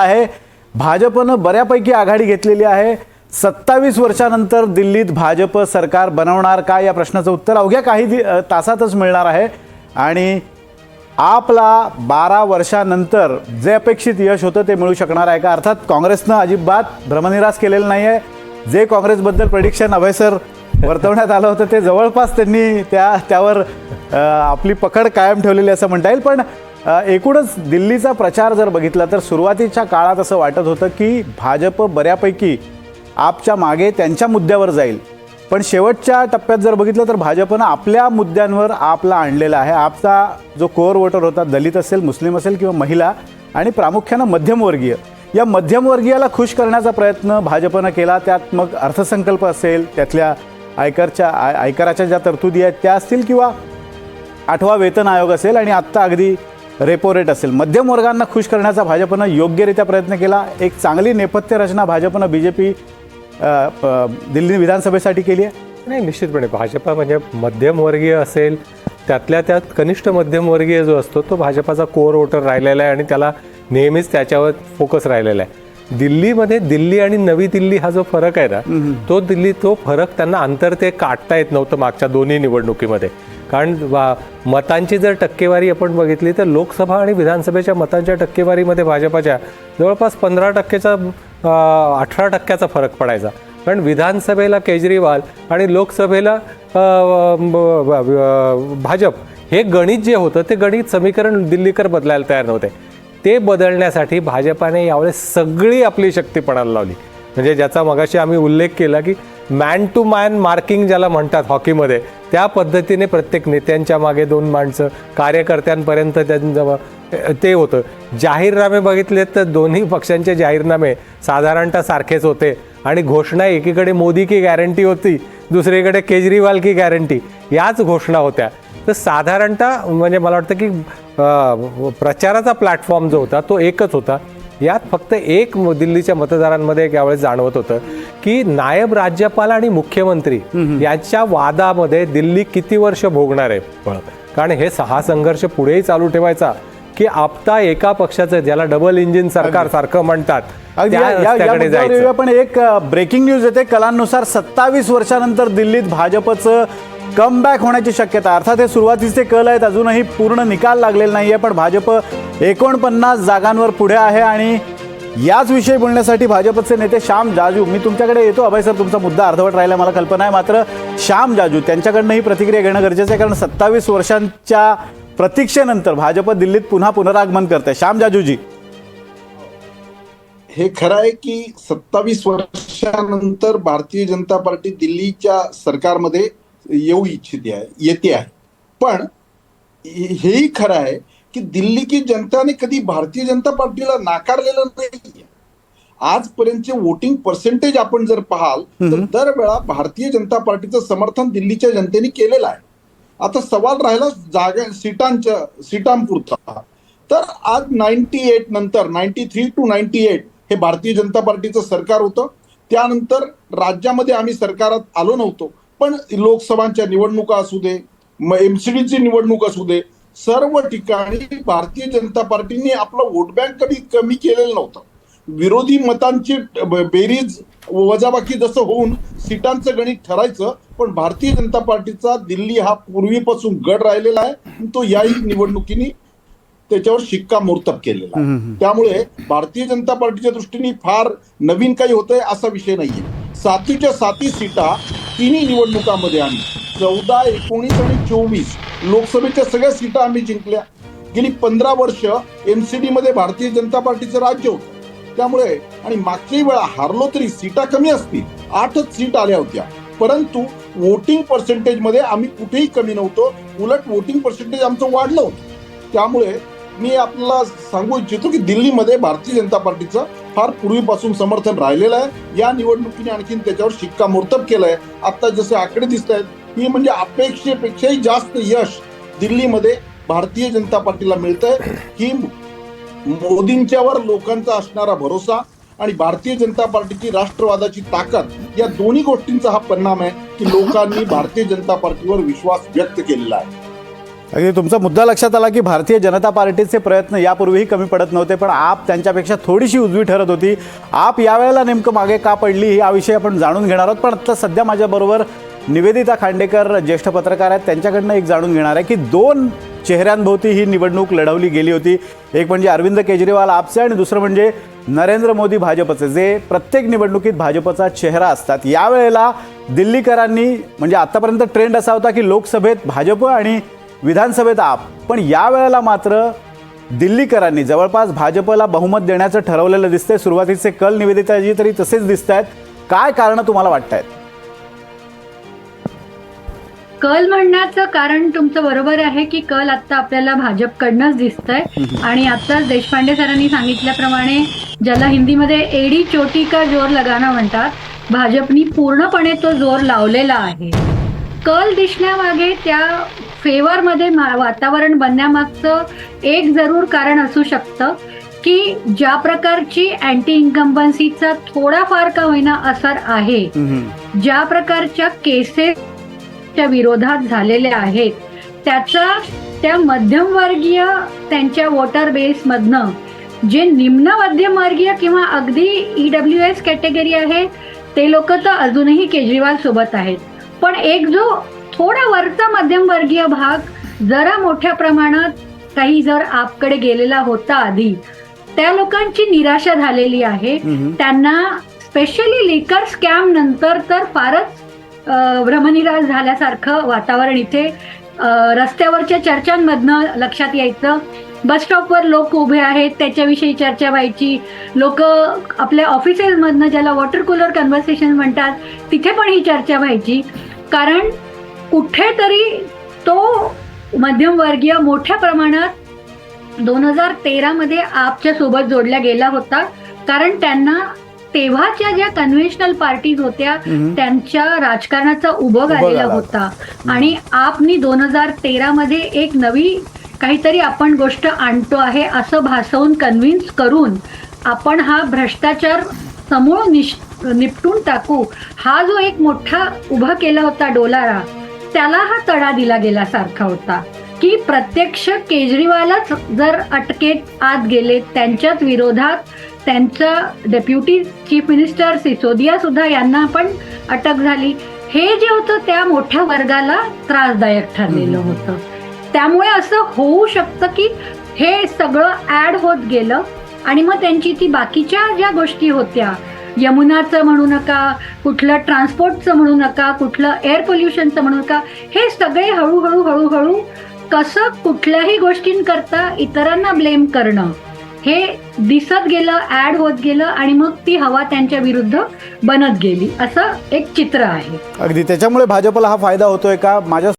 आहे. भाजपनं बऱ्यापैकी आघाडी घेतलेली आहे. सत्तावीस वर्षानंतर दिल्लीत भाजप सरकार बनवणार का या प्रश्नाचं उत्तर अवघ्या काही तासातच मिळणार आहे. आणि आपला बारा वर्षानंतर जे अपेक्षित यश होतं ते मिळू शकणार आहे का? अर्थात काँग्रेसनं अजिबात भ्रमनिरास केलेलं नाही आहे जे काँग्रेसबद्दल प्रडिक्शन अभय सर वर्तवण्यात आलं होतं ते जवळपास त्यांनी त्या त्यावर आपली पकड कायम ठेवलेली असं म्हणता येईल. पण एकूणच दिल्लीचा प्रचार जर बघितला तर सुरुवातीच्या काळात असं वाटत होतं की भाजप बऱ्यापैकी आपच्या मागे त्यांच्या मुद्द्यावर जाईल. पण शेवटच्या टप्प्यात जर बघितलं तर भाजपनं आपल्या मुद्द्यांवर आपला आणलेला आहे. आपचा जो कोअर वोटर होता दलित असेल मुस्लिम असेल किंवा महिला आणि प्रामुख्यानं मध्यमवर्गीय या मध्यमवर्गीयाला खुश करण्याचा प्रयत्न भाजपनं केला. त्यात मग अर्थसंकल्प असेल त्यातल्या आयकरच्या आय आयकराच्या ज्या तरतुदी आहेत त्या असतील किंवा आठवा वेतन आयोग असेल आणि आत्ता अगदी रेपो रेट असेल. मध्यम वर्गांना खुश करण्याचा भाजपनं योग्यरित्या प्रयत्न केला. एक चांगली नेपथ्य रचना भाजपनं बी जे पी दिल्ली विधानसभेसाठी केली आहे. नाही निश्चितपणे. भाजपा म्हणजे मध्यमवर्गीय असेल त्यातल्या त्यात कनिष्ठ मध्यमवर्गीय जो असतो तो भाजपाचा कोर वोटर राहिलेला आहे आणि त्याला नेहमीच त्याच्यावर फोकस राहिलेला आहे. दिल्लीमध्ये दिल्ली आणि नवी दिल्ली हा जो फरक आहे ना तो दिल्ली तो फरक त्यांना अंतर ते काढता येत नव्हतं मागच्या दोन्ही निवडणुकीमध्ये. कारण वा- मतांची जर टक्केवारी आपण बघितली तर लोकसभा आणि विधानसभेच्या मतांच्या टक्केवारीमध्ये भाजपाच्या जवळपास पंधरा टक्केचा अठरा टक्क्याचा फरक पडायचा. कारण विधानसभेला केजरीवाल आणि लोकसभेला भाजप हे गणित जे होतं ते गणित समीकरण दिल्लीकर बदलायला तयार नव्हते. ते बदलण्यासाठी भाजपाने यावेळेस सगळी आपली शक्ती पणाला लावली. म्हणजे ज्याचा मगाशी आम्ही उल्लेख केला की मॅन टू मॅन मार्किंग ज्याला म्हणतात हॉकीमध्ये त्या पद्धतीने प्रत्येक नेत्यांच्या मागे दोन माणसं कार्यकर्त्यांपर्यंत त्यांचं ते होतं. जाहीरनामे बघितले तर दोन्ही पक्षांचे जाहीरनामे साधारणतः सारखेच होते. आणि घोषणा एकीकडे मोदी की गॅरंटी होती दुसरीकडे केजरीवाल की गॅरंटी याच घोषणा होत्या. तर साधारणतः म्हणजे मला वाटतं की प्रचाराचा प्लॅटफॉर्म जो होता तो एकच होता. यात फक्त एक दिल्लीच्या मतदारांमध्ये एक यावेळेस जाणवत होतं की नायब राज्यपाल आणि मुख्यमंत्री यांच्या वादामध्ये दिल्ली किती वर्ष भोगणार आहे? कारण हे सहा संघर्ष पुढेही चालू ठेवायचा की आपता एका पक्षाचं ज्याला डबल इंजिन सरकार सारखं म्हणतात पण एक ब्रेकिंग न्यूज येते. कलांनुसार सत्तावीस वर्षानंतर दिल्लीत भाजपचं कमबॅक होण्याची शक्यता. अर्थात हे सुरुवातीचे कल आहेत अजूनही पूर्ण निकाल लागलेला आहे पण भाजप एकोणपन्नास जागांवर पुढे आहे आणि याच विषयी बोलण्यासाठी भाजपचे नेते श्याम जाजू. मी तुमच्याकडे येतो. अभय सर तुमचा मुद्दा अर्धवट राहिला मला कल्पना आहे. मात्र श्याम जाजू त्यांच्याकडनं ही प्रतिक्रिया घेणं गरजेचं आहे कारण सत्तावीस वर्षांच्या प्रतीक्षेनंतर भाजप दिल्लीत पुन्हा पुनरागमन करते श्याम जाजूजी. हे खरं आहे की सत्तावीस वर्षानंतर भारतीय जनता पार्टी दिल्लीच्या सरकारमध्ये येऊ इच्छिते आहे येते आहे. पण हे- हेही खरं आहे की दिल्ली की जनताने कधी भारतीय जनता पार्टीला नाकारलेलं नाही आजपर्यंतचे वोटिंग पर्सेंटेज आपण जर पाहाल तर दरवेळा भारतीय जनता पार्टीचं समर्थन दिल्लीच्या जनतेने केलेलं आहे. आता सवाल राहिला जागा सीटांच्या सीटांपुरता. तर आज नाईन्टी एट नंतर ninety three two ninety eight हे भारतीय जनता पार्टीचं सरकार होतं. त्यानंतर राज्यामध्ये आम्ही सरकारात आलो नव्हतो. पण लोकसभांच्या निवडणुका असू दे एमसीडीची निवडणूक असू दे सर्व ठिकाणी भारतीय जनता पार्टीने आपला वोट बँक कधी कमी केलेलं नव्हतं. विरोधी मतांची बेरीज वजाबाकी जसं होऊन सीटांचं गणित ठरायचं पण भारतीय जनता पार्टीचा दिल्ली हा पूर्वीपासून गड राहिलेला आहे तो याही निवडणुकीने त्याच्यावर शिक्कामोर्तब केलेला आहे. त्यामुळे भारतीय जनता पार्टीच्या दृष्टीने फार नवीन काही होतंय असा विषय नाहीये. सातीच्या साती सीटा तिन्ही निवडणुकामध्ये आम्ही चौदा एकोणीस आणि चोवीस लोकसभेच्या सगळ्या सीटा आम्ही जिंकल्या. गेली पंधरा वर्ष एम सी डीमध्ये भारतीय जनता पार्टीचं राज्य होतं. त्यामुळे आणि मागच्याही वेळा हारलो तरी सीटा कमी असतील. आठच सीट आल्या होत्या. परंतु वोटिंग पर्सेंटेजमध्ये आम्ही कुठेही कमी नव्हतो. उलट वोटिंग पर्सेंटेज आमचं वाढलं होतं. त्यामुळे मी आपल्याला सांगू इच्छितो की दिल्लीमध्ये भारतीय जनता पार्टीचं फार पूर्वीपासून समर्थन राहिलेलं आहे. या निवडणुकीने आणखीन त्याच्यावर शिक्कामोर्तब केलंय. आता जसे आकडे दिसत आहेत ही म्हणजे अपेक्षेपेक्षाही जास्त यश दिल्लीमध्ये भारतीय जनता पार्टीला मिळतंय. ही मोदींच्यावर लोकांचा असणारा भरोसा आणि भारतीय जनता पार्टीची राष्ट्रवादाची ताकद या दोन्ही गोष्टींचा हा परिणाम आहे की लोकांनी भारतीय जनता पार्टीवर विश्वास व्यक्त केलेला आहे. अगदी तुमचा मुद्दा लक्षात आला की भारतीय जनता पार्टीचे प्रयत्न यापूर्वीही कमी पडत नव्हते पण आप त्यांच्यापेक्षा थोडीशी उजवी ठरत होती. आप यावेळेला नेमकं मागे का पडली हा विषय आपण जाणून घेणार आहोत. पण आता सध्या माझ्याबरोबर निवेदिता खांडेकर ज्येष्ठ पत्रकार आहेत. त्यांच्याकडनं एक जाणून घेणार आहे की दोन चेहऱ्यांभोवती ही निवडणूक लढवली गेली होती. एक म्हणजे अरविंद केजरीवाल आपचे आणि दुसरं म्हणजे नरेंद्र मोदी भाजपचे. जे प्रत्येक निवडणुकीत भाजपचा चेहरा असतात. यावेळेला दिल्लीकरांनी म्हणजे आतापर्यंत ट्रेंड असा होता की लोकसभेत भाजप आणि विधानसभेत आप. पण यावेळेला मात्र दिल्लीकरांनी जवळपास भाजपला बहुमत देण्याचं ठरवलेलं दिसतंय. सुरुवातीचे कल निवेदिताजी तरी तसेच दिसत आहेत काय कारणं तुम्हाला वाटत आहेत कल म्हणण्याचं कारण तुमचं बरोबर आहे की कल आता आपल्याला भाजपकडनंच दिसतंय. आणि आताच देशपांडे सरांनी सांगितल्याप्रमाणे ज्याला हिंदीमध्ये एडी चोटी का जोर लगाना म्हणतात भाजपनी पूर्णपणे तो जोर लावलेला आहे. कल दिसण्यामागे त्या फेवरमध्ये मा- वातावरण बनण्यामागचं एक जरूर कारण असू शकतं की ज्या प्रकारची अँटी इन्कम्बन्सीचा थोडाफार का होईना असर आहे ज्या प्रकारच्या केसेस च्या विरोधात झालेल्या आहेत त्याचा त्या मध्यमवर्गीय त्यांच्या वोटर बेसमधनं जे निम्न मध्यमवर्गीय किंवा अगदी ई डब्ल्यू एस कॅटेगरी आहे ते लोक तर अजूनही केजरीवाल सोबत आहेत. पण एक जो थोडा वरचा मध्यमवर्गीय भाग जरा मोठ्या प्रमाणात काही जर आपकडे गेलेला होता आधी त्या लोकांची निराशा झालेली आहे. त्यांना स्पेशली लिकर स्कॅम नंतर तर फारच अ, भ्रमनिरास झाल्यासारखं वातावरण इथे रस्त्यावरच्या चर्चांमधनं लक्षात यायचं. बस स्टॉपवर लोक उभे आहेत त्याच्याविषयी चर्चा व्हायची. लोक आपल्या ऑफिसेसमधनं ज्याला वॉटर कूलर कन्व्हर्सेशन म्हणतात तिथे पण ही चर्चा व्हायची. कारण कुठेतरी तो मध्यमवर्गीय मोठ्या प्रमाणात दोन हजार तेरामध्ये आपच्या सोबत जोडला गेला होता. कारण त्यांना तेव्हाच्या ज्या कन्व्हेन्शनल पार्टीज होत्या. त्यांच्या राजकारणाचा उभं आला होता. आणि आपनी दोन हजार तेरा मध्ये एक नवी काहीतरी आपण गोष्ट आणतो आहे असं भासवून कन्व्हिन्स करून आपण हा भ्रष्टाचार समूळ निश निपटून टाकू. हा जो एक मोठा उभा केला होता डोलारा त्याला हा तडा दिला गेल्यासारखा होता. की प्रत्यक्ष केजरीवालच जर अटकेत आत गेले त्यांच्याच विरोधात त्यांचा डेप्युटी चीफ मिनिस्टर सिसोदिया सुद्धा यांना पण अटक झाली. हे जे होतं त्या मोठ्या वर्गाला त्रासदायक ठरलेलं होतं. त्यामुळे असं होऊ शकतं की हे सगळं ऍड होत गेलं. आणि मग त्यांची ती बाकीच्या ज्या गोष्टी होत्या यमुनाचं म्हणू नका कुठलं ट्रान्सपोर्टचं म्हणू नका कुठलं एअर पोल्युशनचं म्हणू नका हे सगळे हळूहळू हळूहळू कसं कुठल्याही गोष्टींकरता इतरांना ब्लेम करणं हे दिसत गेलं ऍड होत गेलं आणि मग ती हवा त्यांच्या विरुद्ध बनत गेली असं एक चित्र आहे. अगदी. त्याच्यामुळे भाजपला हा फायदा होतोय का? माझ्या